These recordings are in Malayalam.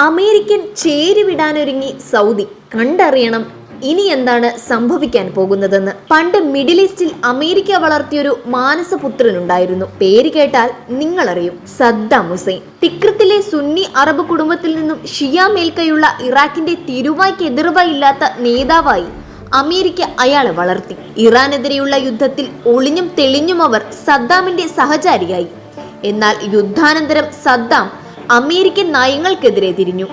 American ചേരുവിടാനൊരുങ്ങി Saudi. കണ്ടറിയണം ഇനി എന്താണ് സംഭവിക്കാൻ പോകുന്നതെന്ന്. പണ്ട് മിഡിൽ ഈസ്റ്റിൽ അമേരിക്ക വളർത്തിയൊരു മാനസപുത്രനുണ്ടായിരുന്നു. പേര് കേട്ടാൽ നിങ്ങളറിയും. Saddam Hussein. തിക്രത്തിലെ സുന്നി അറബ് കുടുംബത്തിൽ നിന്നും ഷിയ മേൽക്കൈയുള്ള ഇറാഖിന്റെ തിരുവായ്ക്കെതിർവായില്ലാത്ത നേതാവായി അമേരിക്ക അയാളെ വളർത്തി. ഇറാനെതിരെയുള്ള യുദ്ധത്തിൽ ഒളിഞ്ഞും തെളിഞ്ഞും അവർ സദ്ദാമിന്റെ സഹചാരിയായി. എന്നാൽ യുദ്ധാനന്തരം സദ്ദാം അമേരിക്കൻ നയങ്ങൾക്കെതിരെ തിരിഞ്ഞു.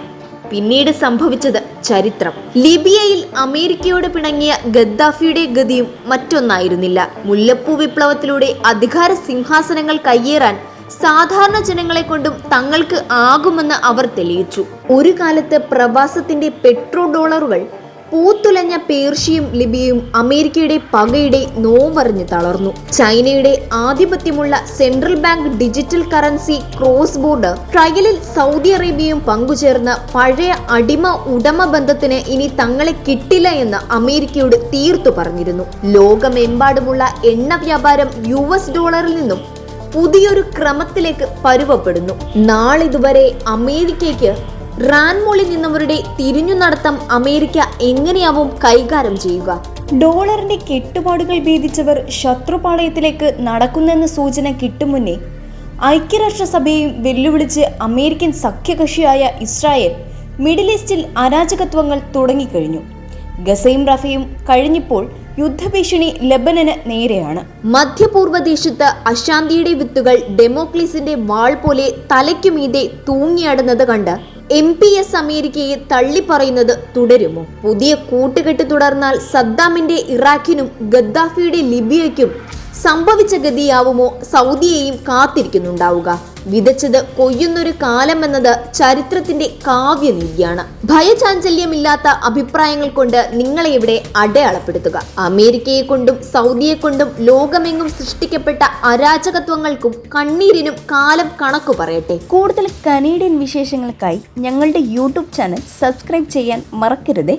പിന്നീട് സംഭവിച്ചത് ചരിത്രം. ലിബിയയിൽ അമേരിക്കയോട് പിണങ്ങിയ ഗദ്ദാഫിയുടെ ഗതിയും മറ്റൊന്നായിരുന്നില്ല. മുല്ലപ്പൂ വിപ്ലവത്തിലൂടെ അധികാര സിംഹാസനങ്ങൾ കയ്യേറാൻ സാധാരണ ജനങ്ങളെ കൊണ്ടും തങ്ങൾക്ക് ആകുമെന്ന് അവർ തെളിയിച്ചു. ഒരു കാലത്ത് പ്രവാസത്തിന്റെ പെട്രോ ഡോളറുകൾ പൂത്തുലഞ്ഞ പേർഷ്യയും ലിബിയയും അമേരിക്കയുടെ പകയുടെ നോവറിഞ്ഞ് തളർന്നു. ചൈനയുടെ ആധിപത്യമുള്ള central bank digital currency cross board ട്രയലിൽ Saudi അറേബ്യയും പങ്കുചേർന്ന് പഴയ അടിമ ഉടമ ബന്ധത്തിന് ഇനി തങ്ങളെ കിട്ടില്ല എന്ന് അമേരിക്കയോട് തീർത്തു പറഞ്ഞിരുന്നു. ലോകമെമ്പാടുമുള്ള എണ്ണ വ്യാപാരം യു ഡോളറിൽ നിന്നും പുതിയൊരു ക്രമത്തിലേക്ക് പരുവപ്പെടുന്നു. നാളിതുവരെ അമേരിക്കയ്ക്ക് റാൻമോളിൽ നിന്നവരുടെ തിരിഞ്ഞു നടത്തം അമേരിക്ക എങ്ങനെയാവും കൈകാര്യം ചെയ്യുക? ഡോളറിന്റെ കെട്ടുപാടുകൾ ഭേദിച്ചവർ ശത്രുപാളയത്തിലേക്ക് നടക്കുന്നെന്ന സൂചന കിട്ടും മുന്നേ ഐക്യരാഷ്ട്രസഭയെയും വെല്ലുവിളിച്ച് അമേരിക്കൻ സഖ്യകക്ഷിയായ ഇസ്രായേൽ മിഡിൽ ഈസ്റ്റിൽ അരാജകത്വങ്ങൾ തുടങ്ങിക്കഴിഞ്ഞു. ഗസയും റഫയും കഴിഞ്ഞപ്പോൾ യുദ്ധഭീഷണി ലബനന് നേരെയാണ്. മധ്യപൂർവ ദേശത്ത് അശാന്തിയുടെ വിത്തുകൾ ഡെമോക്ലീസിന്റെ വാൾ പോലെ തലയ്ക്കുമീതെ തൂങ്ങിയാടുന്നത് കണ്ട് എം പി എസ് അമേരിക്കയെ തള്ളിപ്പറയുന്നത് തുടരുമോ? പുതിയ കൂട്ടുകെട്ട് തുടർന്നാൽ സദ്ദാമിന്റെ ഇറാഖിനും ഗദ്ദാഫിയുടെ ലിബിയയ്ക്കും സംഭവിച്ച ഗതിയാവുമോ സൗദിയെയും കാത്തിരിക്കുന്നുണ്ടാവുക. വിതച്ചത് കൊയ്യുന്നൊരു കാലം എന്നത് ചരിത്രത്തിന്റെ കാവ്യനീതിയാണ്. ഭയചാഞ്ചല്യമില്ലാത്ത അഭിപ്രായങ്ങൾ കൊണ്ട് നിങ്ങളെ ഇവിടെ അടയാളപ്പെടുത്തുക. അമേരിക്കയെ കൊണ്ടും സൗദിയെ കൊണ്ടും ലോകമെങ്ങും സൃഷ്ടിക്കപ്പെട്ട അരാജകത്വങ്ങൾക്കും കണ്ണീരിനും കാലം കണക്കു പറയട്ടെ. കൂടുതൽ കനേഡിയൻ വിശേഷങ്ങൾക്കായി ഞങ്ങളുടെ യൂട്യൂബ് ചാനൽ സബ്സ്ക്രൈബ് ചെയ്യാൻ മറക്കരുതേ.